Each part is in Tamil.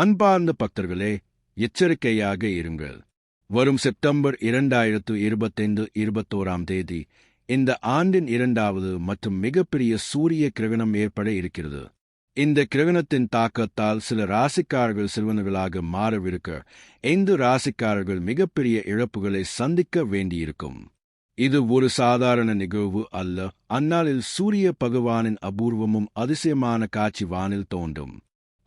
அன்பார்ந்த பக்தர்களே எச்சரிக்கையாக இருங்கள். வரும் செப்டம்பர் இரண்டாயிரத்து இருபத்தைந்து இருபத்தோராம் தேதி இந்த ஆண்டின் இரண்டாவது மற்றும் மிகப்பெரிய சூரிய கிரகணம் ஏற்பட இருக்கிறது. இந்த கிரகணத்தின் தாக்கத்தால் சில ராசிக்காரர்கள் சிறுவனர்களாக மாறவிருக்க ஐந்து ராசிக்காரர்கள் மிகப்பெரிய இழப்புகளை சந்திக்க வேண்டியிருக்கும். இது ஒரு சாதாரண நிகழ்வு அல்ல அந்நாளில் சூரிய பகவானின் அபூர்வமும் அதிசயமான காட்சி வானில் தோன்றும்.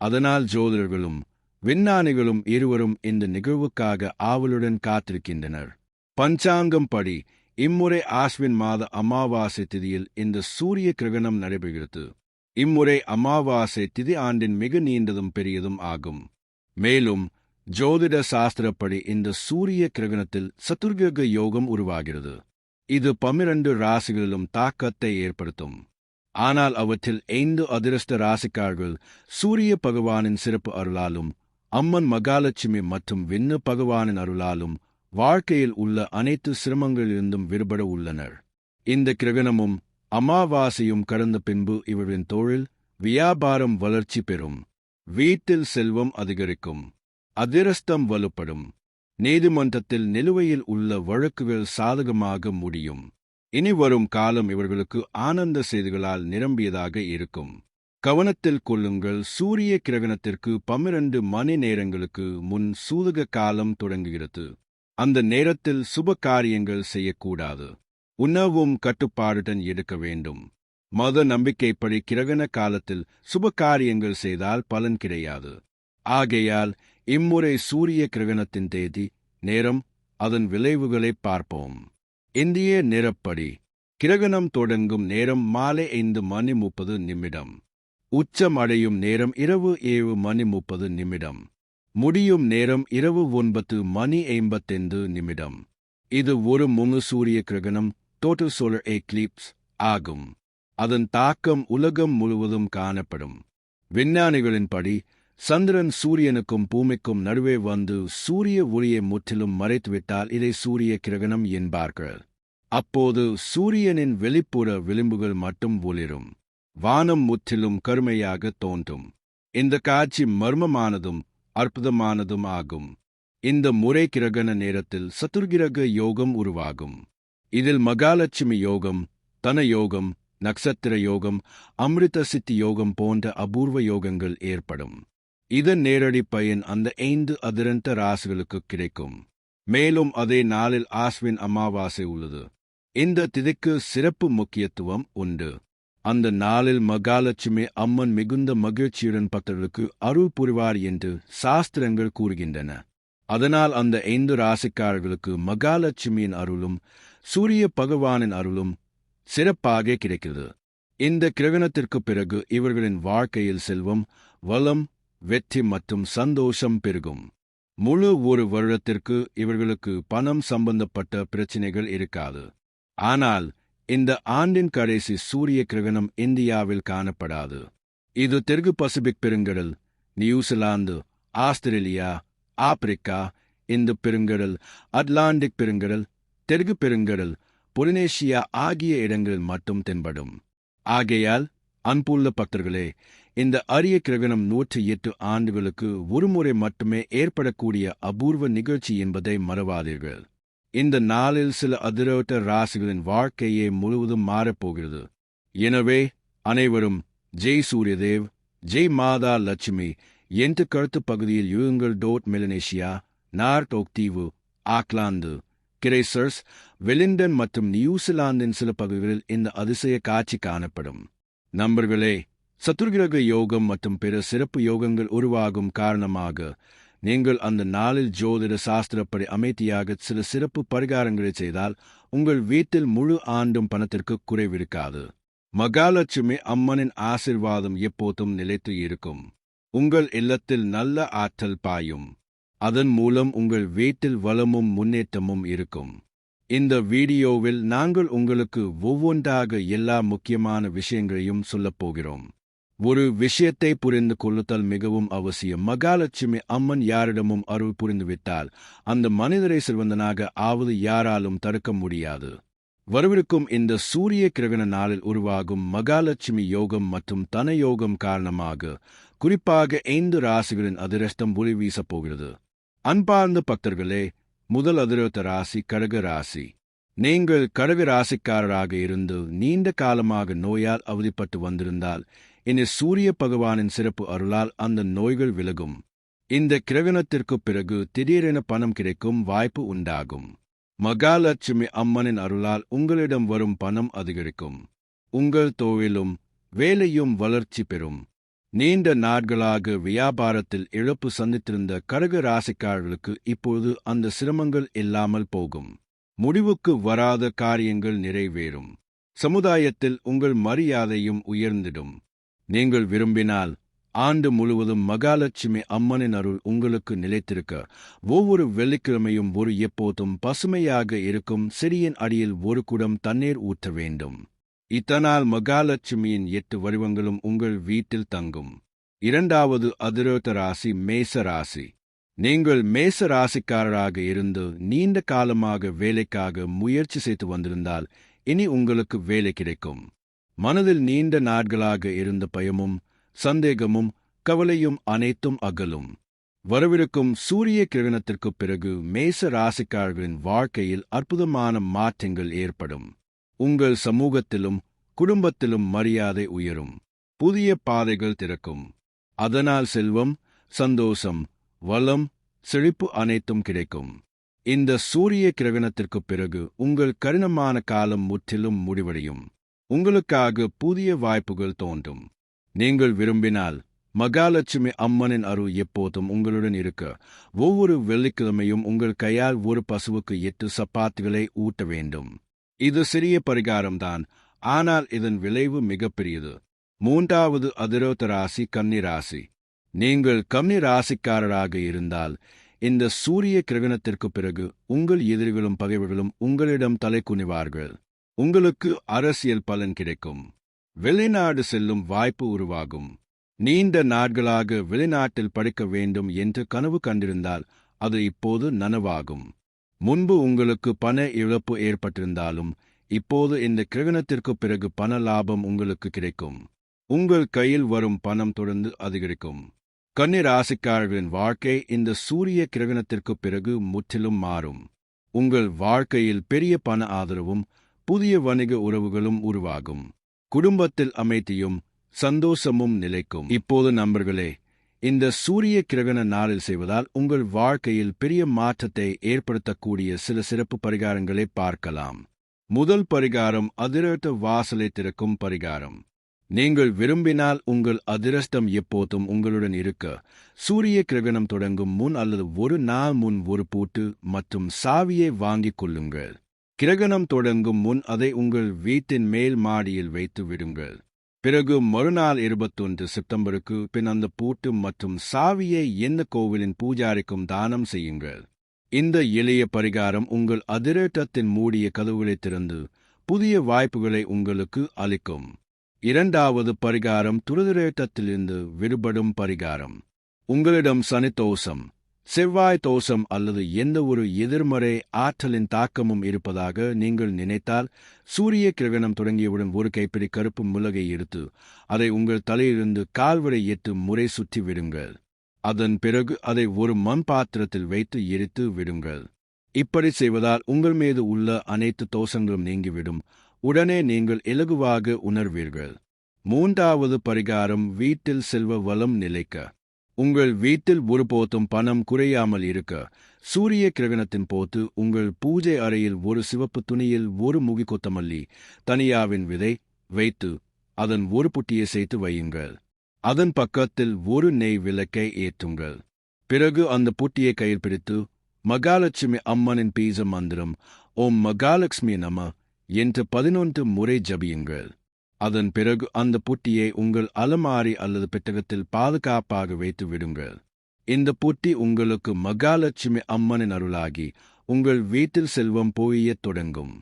அதனால் ஜோதிடர்களும் விஞ்ஞானிகளும் இருவரும் இந்த நிகழ்வுக்காக ஆவலுடன் காத்திருக்கின்றனர். பஞ்சாங்கம் படி இம்முறை ஆஸ்வின் மாத அமாவாசை திதியில் இந்த சூரிய கிரகணம் நடைபெறுகிறது. இம்முறை அமாவாசை திதி ஆண்டின் மிக நீண்டதும் பெரியதும் ஆகும். மேலும் ஜோதிட சாஸ்திரப்படி இந்த சூரிய கிரகணத்தில் சதுர்கிரக யோகம் உருவாகிறது. இது பன்னிரண்டு ராசிகளிலும் தாக்கத்தை ஏற்படுத்தும். ஆனால் அவற்றில் ஐந்து அதிர்ஷ்ட ராசிக்கார்கள் சூரிய பகவானின் சிறப்பு அருளாலும் அம்மன் மகாலட்சுமி மற்றும் விண்ணு பகவானின் அருளாலும் வாழ்க்கையில் உள்ள அனைத்து சிரமங்களிலிருந்தும் விடுபட உள்ளனர். இந்த கிரகணமும் அமாவாசையும் கடந்த பின்பு இவரின் தொழில் வியாபாரம் வளர்ச்சி பெறும். வீட்டில் செல்வம் அதிகரிக்கும். அதிரஸ்தம் வலுப்படும். நீதிமன்றத்தில் நிலுவையில் உள்ள வழக்குகள் சாதகமாக முடியும். இனி வரும் காலம் இவர்களுக்கு ஆனந்த செய்திகளால் நிரம்பியதாக இருக்கும். கவனத்தில் கொள்ளுங்கள் சூரிய கிரகணத்திற்கு பன்னிரண்டு மணி நேரங்களுக்கு முன் சூதுக காலம் தொடங்குகிறது. அந்த நேரத்தில் சுப காரியங்கள் செய்யக்கூடாது. உணவும் கட்டுப்பாடுடன் எடுக்க வேண்டும். மத நம்பிக்கைப்படி கிரகண காலத்தில் சுப காரியங்கள் செய்தால் பலன் கிடையாது. ஆகையால் இம்முறை சூரிய கிரகணத்தின் தேதி நேரம் அதன் விளைவுகளை பார்ப்போம். இந்திய நிறப்படி கிரகணம் தொடங்கும் நேரம் மாலை ஐந்து மணி முப்பது நிமிடம். உச்சம் அடையும் நேரம் இரவு ஏழு மணி முப்பது நிமிடம். முடியும் நேரம் இரவு ஒன்பது மணி ஐம்பத்தைந்து நிமிடம். இது ஒரு முழு சூரிய கிரகணம் டோட்டல் சோலர் எக்லிப்ஸ் ஆகும். அதன் தாக்கம் உலகம் முழுவதும் காணப்படும். விஞ்ஞானிகளின்படி சந்திரன் சூரியனுக்கும் பூமிக்கும் நடுவே வந்து சூரிய ஒளியை முற்றிலும் மறைத்துவிட்டால் இதை சூரிய கிரகணம் என்பார்கள். அப்போது சூரியனின் வெளிப்புற விளிம்புகள் மட்டும் ஒளிரும். வானம் முற்றிலும் கருமையாக தோன்றும். இந்த காட்சி மர்மமானதும் அற்புதமானதும் ஆகும். இந்த முறை கிரகண நேரத்தில் சதுர்கிரக யோகம் உருவாகும். இதில் மகாலட்சுமி யோகம் தன யோகம் நக்சத்திர யோகம் அமிர்த சித்தி யோகம் போன்ற அபூர்வ யோகங்கள் ஏற்படும். இதன் நேரடி பயன் அந்த ஐந்து அதிரந்த ராசிகளுக்கு கிடைக்கும். மேலும் அதே நாளில் ஆஸ்வின் அமாவாசை உள்ளது. இந்த திதிக்கு சிறப்பு முக்கியத்துவம் உண்டு. அந்த நாளில் மகாலட்சுமி அம்மன் மிகுந்த மகிழ்ச்சியுடன் பக்தர்களுக்கு அருள் புரிவார் என்று சாஸ்திரங்கள் கூறுகின்றன. அதனால் அந்த ஐந்து ராசிக்காரர்களுக்கு மகாலட்சுமியின் அருளும் சூரிய பகவானின் அருளும் சிறப்பாக கிடைக்கிறது. இந்த கிரகணத்திற்கு பிறகு இவர்களின் வாழ்க்கையில் செல்வம் வளம் வெற்றி மற்றும் சந்தோஷம் பெருகும். முழு ஒரு வருடத்திற்கு இவர்களுக்கு பணம் சம்பந்தப்பட்ட பிரச்சினைகள் இருக்காது. ஆனால் இந்த ஆண்டின் கடைசி சூரிய கிரகணம் இந்தியாவில் காணப்படாது. இது தெற்கு பசிபிக் பெருங்கடல் நியூசிலாந்து ஆஸ்திரேலியா ஆப்பிரிக்கா இந்து பெருங்கடல் அட்லாண்டிக் பெருங்கடல் தெற்கு பெருங்கடல் பொலினேஷியா ஆகிய இடங்களில் மட்டும் தென்படும். ஆகையால் அன்புள்ள பக்தர்களே இந்த அரிய கிரகணம் நூற்றி எட்டு ஆண்டுகளுக்கு ஒருமுறை மட்டுமே ஏற்படக்கூடிய அபூர்வ நிகழ்ச்சி என்பதை மறவாதீர்கள். இந்த நாளில் சில அதிரோட்ட ராசிகளின் வாழ்க்கையே முழுவதும் மாறப்போகிறது. எனவே அனைவரும் ஜெய் சூரியதேவ் ஜெய் மாதா லட்சுமி என்ற கருத்து பகுதியில் யூங்கள் டோட் மெலனேஷியா நார்டோக் தீவு ஆக்லாந்து கிரேசர்ஸ் வெலிண்டன் மற்றும் நியூசிலாந்தின் சில பகுதிகளில் இந்த அதிசய காட்சி காணப்படும். நம்பர்களே சத்துர்கிரக யோகம் மற்றும் பிற சிறப்பு யோகங்கள் உருவாகும் காரணமாக நீங்கள் அந்த நாளில் ஜோதிட சாஸ்திரப்படி அமைதியாக சில சிறப்பு பரிகாரங்களை செய்தால் உங்கள் வீட்டில் முழு ஆண்டும் பணத்திற்கு குறைவிருக்காது. மகாலட்சுமி அம்மனின் ஆசிர்வாதம் எப்போதும் நிலைத்து இருக்கும். உங்கள் இல்லத்தில் நல்ல ஆற்றல் பாயும். அதன் மூலம் உங்கள் வீட்டில் வளமும் முன்னேற்றமும் இருக்கும். இந்த வீடியோவில் நாங்கள் உங்களுக்கு ஒவ்வொன்றாக எல்லா முக்கியமான விஷயங்களையும் சொல்லப் போகிறோம். ஒரு விஷயத்தை புரிந்து கொள்ளுதல் மிகவும் அவசியம். மகாலட்சுமி அம்மன் யாரிடமும் அருள் புரிந்துவிட்டால் அந்த மனிதரை செல்வந்தனாக ஆவது யாராலும் தடுக்க முடியாது. வரவிருக்கும் இந்த சூரிய கிரகண நாளில் உருவாகும் மகாலட்சுமி யோகம் மற்றும் தன யோகம் காரணமாக குறிப்பாக ஐந்து ராசிகளின் அதிர்ஷ்டம் ஒளி வீசப் போகிறது. அன்பார்ந்த பக்தர்களே முதல் அதிர்ஷ்ட ராசி கடக ராசி. நீங்கள் கடக ராசிக்காரராக இருந்து நீண்ட காலமாக நோயால் அவதிப்பட்டு வந்திருந்தால் இனி சூரிய பகவானின் சிறப்பு அருளால் அந்த நோய்கள் விலகும். இந்த கிரகணத்திற்கு பிறகு திடீரென பணம் கிடைக்கும் வாய்ப்பு உண்டாகும். மகாலட்சுமி அம்மனின் அருளால் உங்களிடம் வரும் பணம் அதிகரிக்கும். உங்கள் தொழிலும் வேலையும் வளர்ச்சி பெறும். நீண்ட நாட்களாக வியாபாரத்தில் இழப்பு சந்தித்திருந்த கடக ராசிக்காரர்களுக்கு இப்போது அந்த சிரமங்கள் இல்லாமல் போகும். முடிவுக்கு வராத காரியங்கள் நிறைவேறும். சமுதாயத்தில் உங்கள் மரியாதையும் உயர்ந்திடும். நீங்கள் விரும்பினால் ஆண்டு முழுவதும் மகாலட்சுமி அம்மனின் அருள் உங்களுக்கு நிலைத்திருக்க ஒவ்வொரு வெள்ளிக்கிழமையும் ஒரு எப்போதும் பசுமையாக இருக்கும் சிறியின் அடியில் ஒரு குடம் தண்ணீர் ஊற்ற வேண்டும். இத்தனால் மகாலட்சுமியின் எட்டு வடிவங்களும் உங்கள் வீட்டில் தங்கும். இரண்டாவது அதிரோத்த ராசி மேச ராசி. நீங்கள் மேச ராசிக்காரராக இருந்து நீண்ட காலமாக வேலைக்காக முயற்சி செய்து வந்திருந்தால் இனி உங்களுக்கு வேலை கிடைக்கும். மனதில் நீண்ட நாட்களாக இருந்த பயமும் சந்தேகமும் கவலையும் அனைத்தும் அகலும். வரவிருக்கும் சூரிய கிரகணத்திற்குப் பிறகு மேச ராசிக்காரர்களின் வாழ்க்கையில் அற்புதமான மாற்றங்கள் ஏற்படும். உங்கள் சமூகத்திலும் குடும்பத்திலும் மரியாதை உயரும். புதிய பாதைகள் திறக்கும். அதனால் செல்வம் சந்தோஷம் வளம் செழிப்பு அனைத்தும் கிடைக்கும். இந்த சூரிய கிரகணத்திற்குப் பிறகு உங்கள் கடினமான காலம் முற்றிலும் முடிவடையும். உங்களுக்காக புதிய வாய்ப்புகள் தோன்றும். நீங்கள் விரும்பினால் மகாலட்சுமி அம்மனின் அருள் எப்போதும் உங்களுடன் இருக்க ஒவ்வொரு வெள்ளிக்கிழமையும் உங்கள் கையால் ஒரு பசுவுக்கு எட்டு சப்பாத்துகளை ஊட்ட வேண்டும். இது சிறிய பரிகாரம்தான் ஆனால் இதன் விளைவு மிகப்பெரியது மூன்றாவது அதிரோத்த ராசி கன்னிராசி நீங்கள் கன்னி ராசிக்காரராக இருந்தால் இந்த சூரிய கிரகணத்திற்கு பிறகு உங்கள் எதிரிகளும் பகைவர்களும் உங்களிடம் தலை குனிவார்கள். உங்களுக்கு அரசியல் பலன் கிடைக்கும். வெளிநாடு செல்லும் வாய்ப்பு உருவாகும். நீண்ட நாட்களாக வெளிநாட்டில் படிக்க வேண்டும் என்று கனவு கண்டிருந்தால் அது இப்போது நனவாகும். முன்பு உங்களுக்கு பண இழப்பு ஏற்பட்டிருந்தாலும் இப்போது இந்த கிரகணத்திற்கு பிறகு பண லாபம் உங்களுக்கு கிடைக்கும். உங்கள் கையில் வரும் பணம் தொடர்ந்து அதிகரிக்கும். கன்னி ராசிக்காரர்களின் வாழ்க்கை இந்த சூரிய கிரகணத்திற்கு பிறகு முற்றிலும் மாறும். உங்கள் வாழ்க்கையில் பெரிய பண ஆதரவும் புதிய வணிக உறவுகளும் உருவாகும். குடும்பத்தில் அமைதியும் சந்தோஷமும் நிலைக்கும். இப்போது நண்பர்களே இந்த சூரிய கிரகண நாளில் செய்வதால் உங்கள் வாழ்க்கையில் பெரிய மாற்றத்தை ஏற்படுத்தக்கூடிய சில சிறப்பு பரிகாரங்களை பார்க்கலாம். முதல் பரிகாரம் அதிரட்ட வாசலை திறக்கும் பரிகாரம். நீங்கள் விரும்பினால் உங்கள் அதிரஷ்டம் எப்போதும் உங்களுடன் இருக்க சூரிய கிரகணம் தொடங்கும் முன் அல்லது ஒரு நாள் முன் ஒரு பூட்டு மற்றும் சாவியை வாங்கிக் கொள்ளுங்கள். கிரகணம் தொடங்கும் முன் அதை உங்கள் வீட்டின் மேல் மாடியில் வைத்து விடுங்கள். பிறகு மறுநாள் இருபத்தொன்று செப்டம்பருக்கு பின் அந்த பூட்டு மற்றும் சாவியை எந்த கோவிலின் பூஜாரிக்கும் தானம் செய்யுங்கள். இந்த எளிய பரிகாரம் உங்கள் அதிரேட்டத்தின் மூடிய கதவுகளை திறந்து புதிய வாய்ப்புகளை உங்களுக்கு அளிக்கும். இரண்டாவது பரிகாரம் துருதிரேட்டத்திலிருந்து விடுபடும் பரிகாரம். உங்களிடம் சனித்தோஷம் செவ்வாய் தோஷம் அல்லது எந்த ஒரு எதிர்மறை ஆற்றலின் தாக்கமும் இருப்பதாக நீங்கள் நினைத்தால் சூரிய கிரகணம் தொடங்கியவுடன் ஒரு கைப்பிடி கருப்பு முலகை எடுத்து அதை உங்கள் தலையிலிருந்து கால்வரை எட்டு முறை சுற்றி விடுங்கள். அதன் பிறகு அதை ஒரு மண் பாத்திரத்தில் வைத்து எரித்து விடுங்கள். இப்படி செய்வதால் உங்கள் மீது உள்ள அனைத்து தோஷங்களும் நீங்கிவிடும். உடனே நீங்கள் இலகுவாக உணர்வீர்கள். மூன்றாவது பரிகாரம் வீட்டில் செல்வ வளம் நிலைக்க. உங்கள் வீட்டில் ஒருபோதும் பணம் குறையாமல் இருக்க சூரிய கிரகணத்தின் போது உங்கள் பூஜை அறையில் ஒரு சிவப்பு துணியில் ஒரு முகி கொத்தமல்லி தனியாவின் விதை வைத்து அதன் ஒரு புட்டியை சேர்த்து வையுங்கள். அதன் பக்கத்தில் ஒரு நெய் விளக்கை ஏற்றுங்கள். பிறகு அந்த புட்டியை கையில் பிடித்து மகாலட்சுமி அம்மனின் பீச மந்திரம் ஓம் மகாலட்சுமி நம என்று பதினொன்று முறை ஜபியுங்கள். அதன் பிறகு அந்த புட்டியை உங்கள் அலமாரி அல்லது பெட்டகத்தில் பாதுகாப்பாக வைத்து விடுங்கள். இந்த புட்டி உங்களுக்கு மகாலட்சுமி அம்மனின் அருளாகி உங்கள் வீட்டில் செல்வம் போயியத் தொடங்கும்.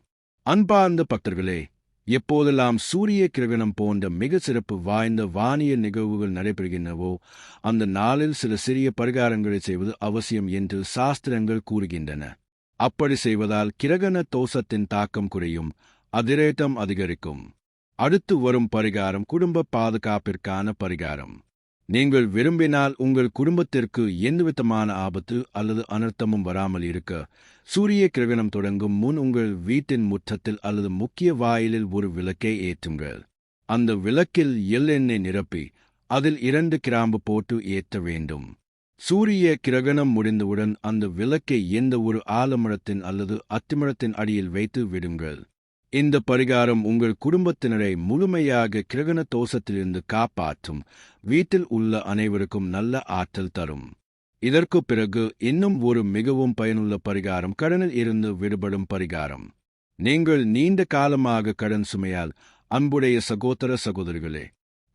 அன்பார்ந்த பக்தர்களே எப்போதெல்லாம் சூரிய கிரகணம் போன்ற மிக சிறப்பு வாய்ந்த வானிய நிகழ்வுகள் நடைபெறுகின்றனவோ அந்த நாளில் சில சிறிய பரிகாரங்களை செய்வது அவசியம் என்று சாஸ்திரங்கள் கூறுகின்றன. அப்படி செய்வதால் கிரகண தோஷத்தின் தாக்கம் குறையும் அதிரேட்டம் அதிகரிக்கும். அடுத்து வரும் பரிகாரம் குடும்ப பாதுகாப்பிற்கான பரிகாரம். நீங்கள் விரும்பினால் உங்கள் குடும்பத்திற்கு எந்தவிதமான ஆபத்து அல்லது அனர்த்தமும் வராமல் இருக்க சூரிய கிரகணம் தொடங்கும் முன் உங்கள் வீட்டின் முற்றத்தில் அல்லது முக்கிய வாயிலில் ஒரு விளக்கை ஏற்றுங்கள். அந்த விளக்கில் எள்ளெண்ணெய் நிரப்பி அதில் இரண்டு கிராம்பு போட்டு ஏற்ற வேண்டும். சூரிய கிரகணம் முடிந்தவுடன் அந்த விளக்கை எந்த ஒரு ஆலமரத்தின் அல்லது அத்திமரத்தின் அடியில் வைத்து விடுங்கள். இந்த பரிகாரம் உங்கள் குடும்பத்தினரை முழுமையாக கிரகண தோஷத்திலிருந்து காப்பாற்றும் வீட்டில் உள்ள அனைவருக்கும் நல்ல ஆற்றல் தரும். இதற்கு பிறகு இன்னும் ஒரு மிகவும் பயனுள்ள பரிகாரம் கடனில் இருந்து விடுபடும் பரிகாரம். நீங்கள் நீண்ட காலமாக கடன் சுமையால் அன்புடைய சகோதர சகோதரிகளே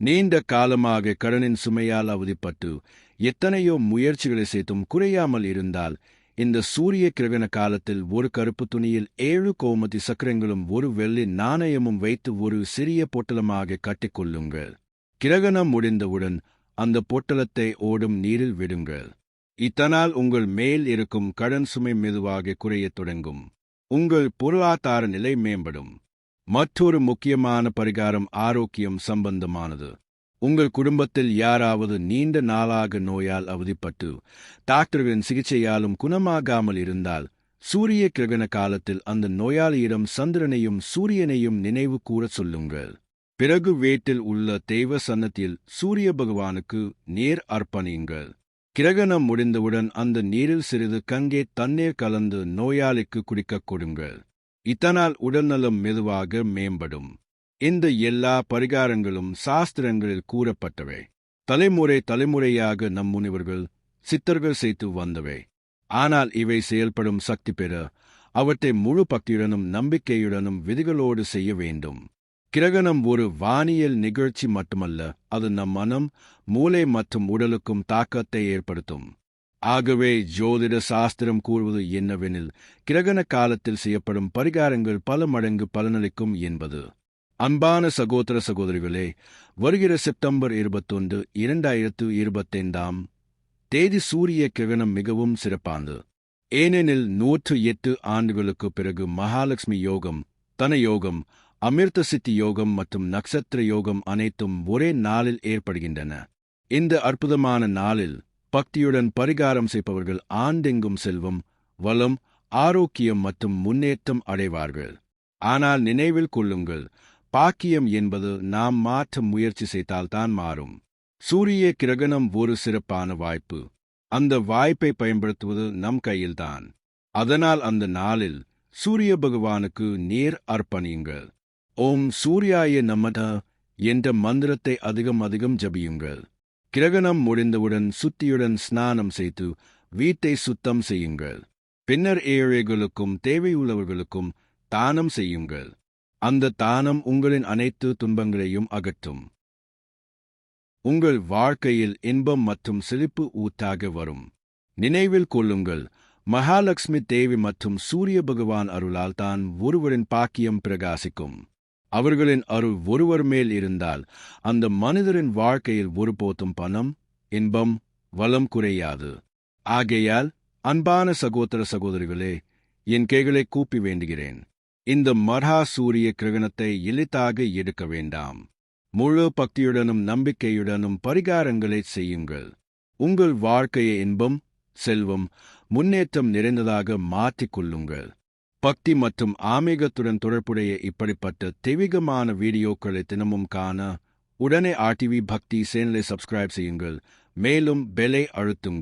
நீண்ட காலமாக கடனின் சுமையால் அவதிப்பட்டு எத்தனையோ முயற்சிகளை செய்தும் குறையாமல் இருந்தால் இந்த சூரிய கிரகண காலத்தில் ஒரு கருப்பு துணியில் ஏழு கோமதி சக்கரங்களும் ஒரு வெள்ளி நாணயமும் வைத்து ஒரு சிறிய பொட்டலமாக கட்டிக்கொள்ளுங்கள். கிரகணம் முடிந்தவுடன் அந்த பொட்டலத்தை ஓடும் நீரில் விடுங்கள். இத்தனால் உங்கள் மேல் இருக்கும் கடன் சுமை மெதுவாக குறையத் தொடங்கும். உங்கள் பொருளாதார நிலை மேம்படும். மற்றொரு முக்கியமான பரிகாரம் ஆரோக்கியம் சம்பந்தமானது. உங்கள் குடும்பத்தில் யாராவது நீண்ட நாளாக நோயால் அவதிப்பட்டு டாக்டர்களின் சிகிச்சையாலும் குணமாகாமல் இருந்தால் சூரிய கிரகண காலத்தில் அந்த நோயாளியிடம் சந்திரனையும் சூரியனையும் நினைவு கூறச் சொல்லுங்கள். பிறகு வேட்டில் உள்ள தெய்வ சன்னத்தில் சூரிய பகவானுக்கு நேர் அர்ப்பணியுங்கள். கிரகணம் முடிந்தவுடன் அந்த நீரில் சிறிது கங்கே தண்ணீர் கலந்து நோயாளிக்கு குடிக்கக் கொடுங்கள். இதனால் உடல்நலம் மெதுவாக மேம்படும். இந்த எல்லா பரிகாரங்களும் சாஸ்திரங்களில் கூறப்பட்டவை. தலைமுறை தலைமுறையாக நம் முனிவர்கள் சித்தர்கள் செய்து வந்தவை. ஆனால் இவை செயல்படும் சக்தி பெற அவற்றை முழு பக்தியுடனும் நம்பிக்கையுடனும் விதிகளோடு செய்ய வேண்டும். கிரகணம் ஒரு வானியல் நிகழ்ச்சி மட்டுமல்ல அது நம் மனம் மூளை மற்றும் உடலுக்கும் தாக்கத்தை ஏற்படுத்தும். ஆகவே ஜோதிட சாஸ்திரம் கூறுவது என்னவெனில் கிரகண காலத்தில் செய்யப்படும் பரிகாரங்கள் பல மடங்கு பலனளிக்கும் என்பது. அன்பான சகோதர சகோதரிகளே வருகிற செப்டம்பர் இருபத்தொன்று இரண்டாயிரத்து இருபத்தைந்தாம் தேதி சூரிய கிரகணம் மிகவும் சிறப்பானது. ஏனெனில் நூற்று எட்டு ஆண்டுகளுக்கு பிறகு மகாலட்சுமி யோகம் தன யோகம் அமிர்த சித்தி யோகம் மற்றும் நட்சத்திர யோகம் அனைத்தும் ஒரே நாளில் ஏற்படுகின்றன. இந்த அற்புதமான நாளில் பக்தியுடன் பரிகாரம் செய்பவர்கள் ஆண்டெங்கும் செல்வம் வளம் ஆரோக்கியம் மற்றும் முன்னேற்றம் அடைவார்கள். ஆனால் நினைவில் கொள்ளுங்கள் பாக்கியம் என்பது நாம் மாற்ற முயற்சி செய்தால்தான் மாறும். சூரிய கிரகணம் ஒரு சிறப்பான வாய்ப்பு. அந்த வாய்ப்பை பயன்படுத்துவது நம் கையில்தான். அதனால் அந்த நாளில் சூரிய பகவானுக்கு நேர் அர்ப்பணியுங்கள். ஓம் சூர்யாய நமத என்ற மந்திரத்தை அதிகம் அதிகம் ஜபியுங்கள். கிரகணம் முடிந்தவுடன் சுத்தியுடன் ஸ்நானம் செய்து வீட்டை சுத்தம் செய்யுங்கள். பின்னர் ஏழைகளுக்கும் தேவையுள்ளவர்களுக்கும் தானம் செய்யுங்கள். அந்த தானம் உங்களின் அனைத்து துன்பங்களையும் அகற்றும். உங்கள் வாழ்க்கையில் இன்பம் மற்றும் சிரிப்பு ஊத்தாக வரும். நினைவில் கொள்ளுங்கள் மகாலட்சுமி தேவி மற்றும் சூரிய பகவான் அருளால் தான் ஒருவரின் பாக்கியம் பிரகாசிக்கும். அவர்களின் அருள் ஒருவர் மேல் இருந்தால் அந்த மனிதரின் வாழ்க்கையில் ஒருபோதும் பணம் இன்பம் வளம் குறையாது. ஆகையால் அன்பான சகோதர சகோதரிகளே என் கைகளை கூப்பி வேண்டுகிறேன். இந்த மர்ஹா சூரிய கிரகணத்தை எளிதாக எடுக்க வேண்டாம். முழு பக்தியுடனும் நம்பிக்கையுடனும் பரிகாரங்களை செய்யுங்கள். உங்கள் வாழ்க்கையை இன்பம் செல்வம் முன்னேற்றம் நிறைந்ததாக மாற்றிக்கொள்ளுங்கள் பக்தி மற்றும் ஆமேகத்துடன் தொடர்புடைய இப்படிப்பட்ட தெய்வீகமான வீடியோக்களை தினமும் காண உடனே ஆர்டிவி பக்தி சேனலை சப்ஸ்கிரைப் செய்யுங்கள். மேலும் பெலை அழுத்துங்கள்.